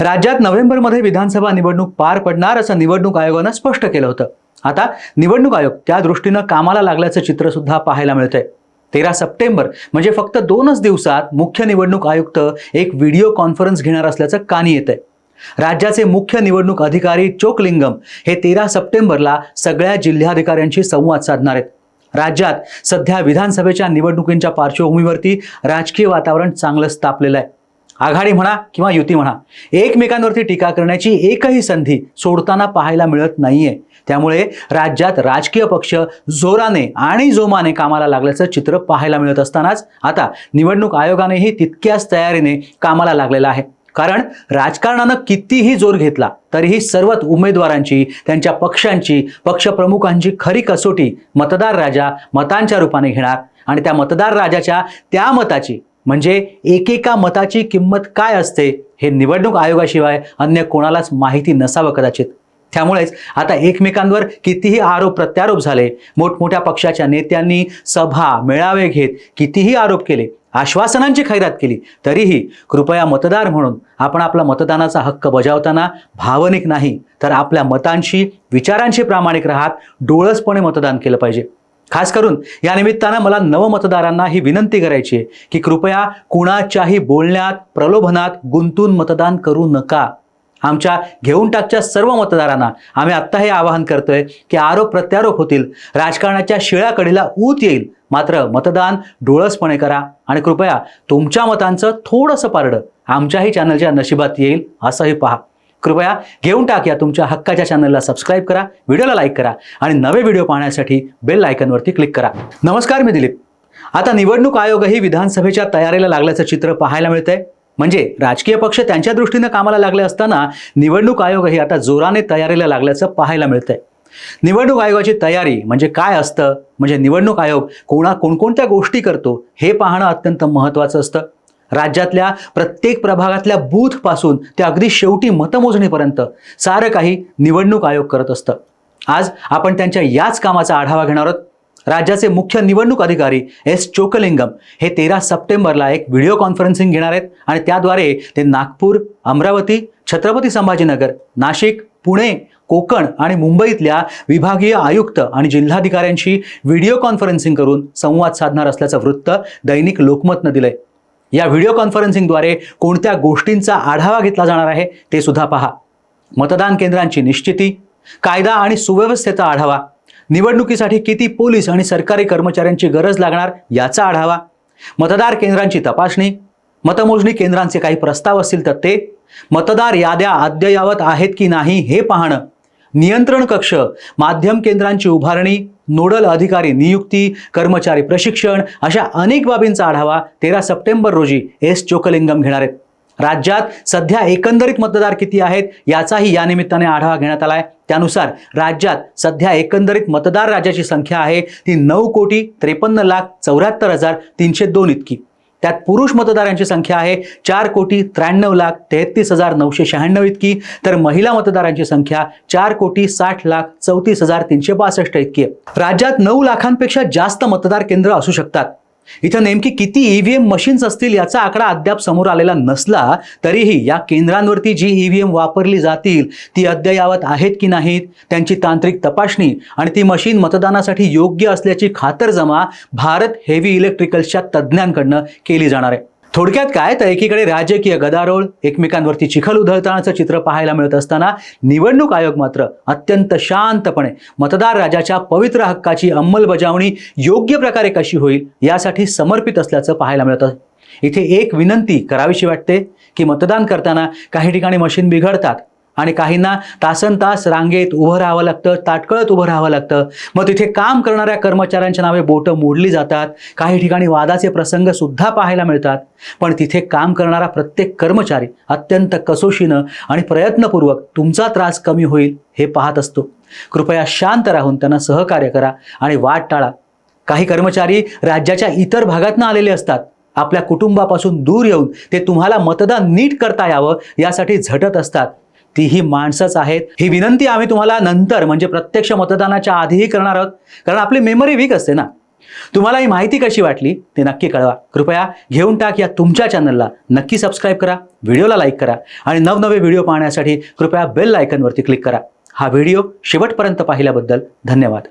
राज्यात नोव्हेंबरमध्ये विधानसभा निवडणूक पार पडणार असं निवडणूक आयोगानं स्पष्ट केलं होतं. आता निवडणूक आयोग त्या दृष्टीनं कामाला लागल्याचं चित्र सुद्धा पाहायला मिळतंय. तेरा सप्टेंबर म्हणजे फक्त दोनच दिवसात मुख्य निवडणूक आयुक्त एक व्हिडिओ कॉन्फरन्स घेणार असल्याचं कानी येत आहे राज्याचे मुख्य निवडणूक अधिकारी चोकलिंगम हे तेरा सप्टेंबरला सगळ्या जिल्हाधिकाऱ्यांशी संवाद साधणार आहेत. राज्यात सध्या विधानसभेच्या निवडणुकींच्या पार्श्वभूमीवरती राजकीय वातावरण चांगलंच तापलेलं आहे. आघाडी म्हणा किंवा युती म्हणा एकमेकांवरती टीका करण्याची एकही संधी सोडताना पाहायला मिळत नाहीये. त्यामुळे राज्यात राजकीय पक्ष जोराने आणि जोमाने कामाला लागल्याचं चित्र पाहायला मिळत असतानाच आता निवडणूक आयोगानेही तितक्याच तयारीने कामाला लागलेला आहे. कारण राजकारणानं कितीही जोर घेतला तरीही सर्वच उमेदवारांची त्यांच्या पक्षांची पक्षप्रमुखांची खरी कसोटी मतदार राजा मतांच्या रूपाने घेणार आणि त्या मतदार राजाच्या त्या मताची म्हणजे एकेका मताची किंमत काय असते हे निवडणूक आयोगाशिवाय अन्य कोणालाच माहिती नसावं कदाचित. त्यामुळेच आता एकमेकांवर कितीही आरोप प्रत्यारोप झाले मोठमोठ्या पक्षाच्या नेत्यांनी सभा मेळावे घेत कितीही आरोप केले आश्वासनांची खैरात केली तरीही कृपया मतदार म्हणून आपण आपला मतदानाचा हक्क बजावताना भावनिक नाही तर आपल्या मतांशी विचारांशी प्रामाणिक राहत डोळसपणे मतदान केलं पाहिजे. खास करून या निमित्तानं मला नवमतदारांना ही विनंती करायची आहे की कृपया कुणाच्याही बोलण्यात प्रलोभनात गुंतून मतदान करू नका. आमच्या घेऊन टाकच्या सर्व मतदारांना आम्ही आत्ता हे आवाहन करतोय की आरोप प्रत्यारोप होतील राजकारणाच्या शिळ्याकडीला ऊत येईल. मात्र मतदान डोळसपणे करा आणि कृपया तुमच्या मतांचं थोडंसं पारडं आमच्याही चॅनलच्या नशिबात येईल असंही पहा. कृपया घेऊन टाक या तुमच्या हक्काच्या चॅनलला सबस्क्राईब करा व्हिडिओला लाईक करा आणि नवे व्हिडिओ पाहण्यासाठी बेल आयकनवरती क्लिक करा. नमस्कार मी दिलीप. आता निवडणूक आयोगही विधानसभेच्या तयारीला लागल्याचं चित्र पाहायला मिळतंय. म्हणजे राजकीय पक्ष त्यांच्या दृष्टीनं कामाला लागले असताना निवडणूक आयोगही आता जोराने तयारीला लागल्याचं पाहायला मिळतंय. निवडणूक आयोगाची तयारी म्हणजे काय असतं? म्हणजे निवडणूक आयोग कोणा कोणकोणत्या गोष्टी करतो? हे पाहणं अत्यंत महत्त्वाचं असतं. राज्यातल्या प्रत्येक प्रभागातल्या बूथपासून ते अगदी शेवटी मतमोजणीपर्यंत सारं काही निवडणूक आयोग करत असतं. आज आपण त्यांच्या याच कामाचा आढावा घेणार आहोत. राज्याचे मुख्य निवडणूक अधिकारी एस चोकलिंगम हे तेरा सप्टेंबरला एक व्हिडिओ कॉन्फरन्सिंग घेणार आहेत आणि त्याद्वारे ते नागपूर अमरावती छत्रपती संभाजीनगर नाशिक पुणे कोकण आणि मुंबईतल्या विभागीय आयुक्त आणि जिल्हाधिकाऱ्यांशी व्हिडिओ कॉन्फरन्सिंग करून संवाद साधणार असल्याचं वृत्त दैनिक लोकमतनं दिलंय. या व्हिडिओ कॉन्फरन्सिंगद्वारे कोणत्या गोष्टींचा आढावा घेतला जाणार आहे ते सुद्धा पहा. मतदान केंद्रांची निश्चिती कायदा आणि सुव्यवस्थेचा आढावा निवडणुकीसाठी किती पोलीस आणि सरकारी कर्मचाऱ्यांची गरज लागणार याचा आढावा मतदार केंद्रांची तपासणी मतमोजणी केंद्रांचे काही प्रस्ताव असतील तर ते मतदार याद्या अद्ययावत आहेत की नाही हे पाहणं नियंत्रण कक्ष माध्यम केंद्रांची उभारणी नोडल अधिकारी नियुक्ती कर्मचारी प्रशिक्षण अशा अनेक बाबींचा आढावा तेरा सप्टेंबर रोजी एस चोकलिंगम घेणार आहेत. राज्यात सध्या एकंदरीत मतदार किती आहेत याचाही या निमित्ताने आढावा घेण्यात आलाय. त्यानुसार राज्यात सध्या एकंदरीत मतदार राज्याची संख्या आहे ती नऊ कोटी त्रेपन्न लाख चौऱ्याहत्तर हजार तीनशे दोन इतकी. त्यात पुरुष मतदारांची संख्या आहे चार कोटी त्र्याण्णव लाख तेहतीस हजार नऊशे शहाण्णव इतकी. तर महिला मतदारांची संख्या चार कोटी साठ लाख चौतीस हजार तीनशे बासष्ट इतकी आहे. राज्यात नऊ लाखांपेक्षा जास्त मतदार केंद्र असू शकतात. इथं नेमकी किती ईव्हीएम मशीन्स असतील याचा आकडा अद्याप समोर आलेला नसला तरीही या केंद्रांवरती जी ईव्हीएम वापरली जातील ती अद्ययावत आहेत की नाहीत त्यांची तांत्रिक तपासणी आणि ती मशीन मतदानासाठी योग्य असल्याची खातरजमा भारत हेवी इलेक्ट्रिकल्सच्या तज्ज्ञांकडनं केली जाणार आहे. थोडक्यात काय? तर एकीकडे राजकीय गदारोळ एकमेकांवरती चिखल उधळतानाचं चित्र पाहायला मिळत असताना निवडणूक आयोग मात्र अत्यंत शांतपणे मतदार राजाच्या पवित्र हक्काची अंमलबजावणी योग्य प्रकारे कशी होईल यासाठी समर्पित असल्याचं पाहायला मिळतं इथे एक विनंती करावीशी वाटते की मतदान करताना काही ठिकाणी मशीन बिघडतात आणि काहींना तासन तास रांगेत उभं राहावं लागतं ताटकळत उभं राहावं लागतं. मग तिथे काम करणाऱ्या कर्मचाऱ्यांच्या नावे बोटं मोडली जातात. काही ठिकाणी वादाचे प्रसंग सुद्धा पाहायला मिळतात. पण तिथे काम करणारा प्रत्येक कर्मचारी अत्यंत कसोशीनं आणि प्रयत्नपूर्वक तुमचा त्रास कमी होईल हे पाहत असतो. कृपया शांत राहून त्यांना सहकार्य करा आणि वाट टाळा. काही कर्मचारी राज्याच्या इतर भागातनं आलेले असतात. आपल्या कुटुंबापासून दूर येऊन ते तुम्हाला मतदान नीट करता यावं यासाठी झटत असतात. तीही माणसंच आहेत. ही विनंती आम्ही तुम्हाला नंतर म्हणजे प्रत्यक्ष मतदानाच्या आधीही करणार आहोत. कारण आपली मेमरी वीक असते ना. तुम्हाला ही माहिती कशी वाटली ते नक्की कळवा. कृपया घेऊन टाक या तुमच्या चॅनलला नक्की सबस्क्राईब करा व्हिडिओला लाईक करा आणि नवनवे व्हिडिओ पाहण्यासाठी कृपया बेल आयकनवरती क्लिक करा. हा व्हिडिओ शेवटपर्यंत पाहिल्याबद्दल धन्यवाद.